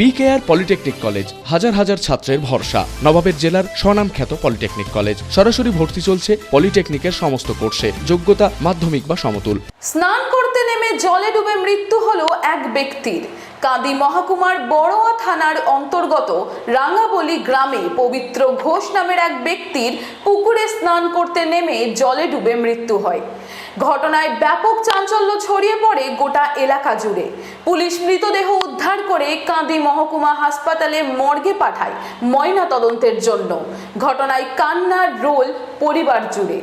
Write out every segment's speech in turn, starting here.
BKR polytechnic college হাজার হাজার ছাত্রের ভরসা। নবাবের জেলার স্বনামখ্যাত পলিটেকনিক কলেজ সরাসরি ভর্তি চলছে পলিটেকনিকের সমস্ত কোর্সে। যোগ্যতা মাধ্যমিক বা সমতুল। স্নান করতে নেমে জলে ডুবে মৃত্যু হলো এক ব্যক্তির। কাঁদি মহাকুমার বড়োয়া থানার অন্তর্গত রাঙ্গাবলি গ্রামে পবিত্র ঘোষ নামের এক ব্যক্তির পুকুরে স্নান করতে নেমে জলে ডুবে মৃত্যু হয়। ঘটনায় ব্যাপক চাঞ্চল্য ছড়িয়ে পড়ে গোটা এলাকা জুড়ে। পুলিশ মৃতদেহ উদ্ধার করে কাঁদি মহকুমা হাসপাতালে মর্গে পাঠায় ময়না তদন্তের জন্য। ঘটনায় কান্নার রোল পরিবার জুড়ে।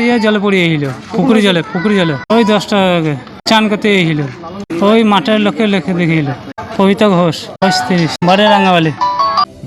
দিয়ে জলে পড়িয়ে এলো, পুকুরি জলে পুকুরি জলে। ওই দশটা আগে চান করতে এলো। ওই মাঠের লোকে লেখে এলো কবিতা ঘোষ, পঁয়ত্রিশ তিরিশ বাড়ি রাঙ্গাবালি